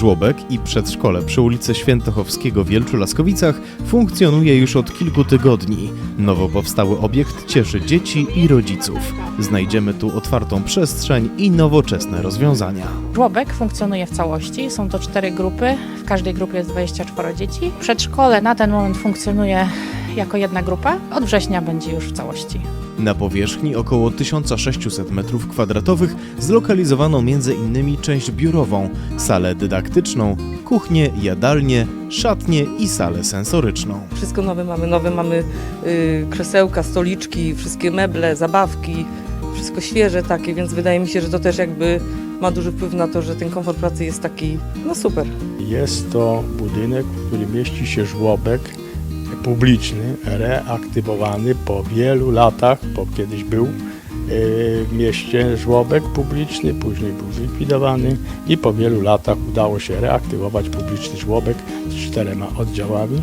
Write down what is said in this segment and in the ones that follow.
Żłobek i przedszkole przy ulicy Świętochowskiego w Wielczu Laskowicach funkcjonuje już od kilku tygodni. Nowo powstały obiekt cieszy dzieci i rodziców. Znajdziemy tu otwartą przestrzeń i nowoczesne rozwiązania. Żłobek funkcjonuje w całości. Są to cztery grupy. W każdej grupie jest 24 dzieci. Przedszkole na ten moment funkcjonuje jako jedna grupa. Od września będzie już w całości. Na powierzchni około 1600 m2 zlokalizowano m.in. część biurową, salę dydaktyczną, kuchnię, jadalnię, szatnię i salę sensoryczną. Wszystko nowe mamy, nowe mamy y, krzesełka, stoliczki, wszystkie meble, zabawki, wszystko świeże takie, więc wydaje mi się, że to też jakby ma duży wpływ na to, że ten komfort pracy jest taki, no super. Jest to budynek, w którym mieści się żłobek publiczny, reaktywowany po wielu latach, bo kiedyś był e, w mieście żłobek publiczny, później był zlikwidowany i po wielu latach udało się reaktywować publiczny żłobek z czterema oddziałami.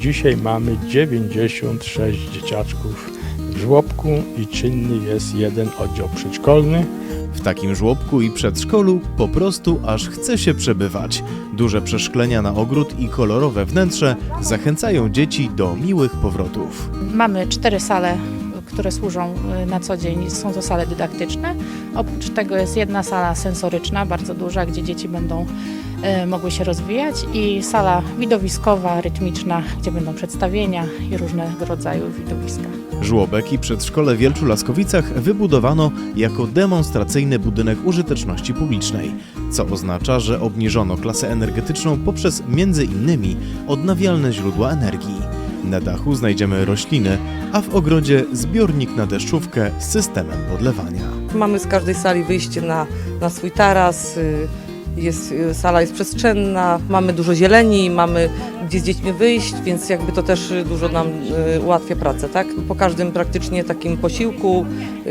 Dzisiaj mamy 96 dzieciaczków żłobku i czynny jest jeden oddział przedszkolny. W takim żłobku i przedszkolu po prostu aż chce się przebywać. Duże przeszklenia na ogród i kolorowe wnętrze zachęcają dzieci do miłych powrotów. Mamy cztery sale, które służą y, na co dzień. Są to sale dydaktyczne. Oprócz tego jest jedna sala sensoryczna, bardzo duża, gdzie dzieci będą y, mogły się rozwijać i sala widowiskowa, rytmiczna, gdzie będą przedstawienia i różnego rodzaju widowiska. Żłobek i przedszkole w Wielczu Laskowicach wybudowano jako demonstracyjny budynek użyteczności publicznej, co oznacza, że obniżono klasę energetyczną poprzez m.in. odnawialne źródła energii. Na dachu znajdziemy rośliny, a w ogrodzie zbiornik na deszczówkę z systemem podlewania. Mamy z każdej sali wyjście na, na swój taras, y, jest, y, sala jest przestrzenna, mamy dużo zieleni, mamy gdzie z dziećmi wyjść, więc jakby to też dużo nam y, ułatwia pracę, tak? Po każdym praktycznie takim posiłku,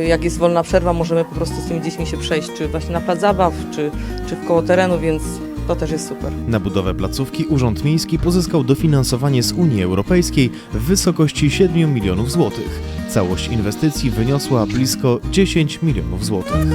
jak jest wolna przerwa, możemy po prostu z tymi dziećmi się przejść, czy właśnie na plac zabaw, czy, czy w koło terenu, więc to też jest super. Na budowę placówki Urząd Miejski pozyskał dofinansowanie z Unii Europejskiej w wysokości 7 milionów złotych. Całość inwestycji wyniosła blisko 10 milionów złotych.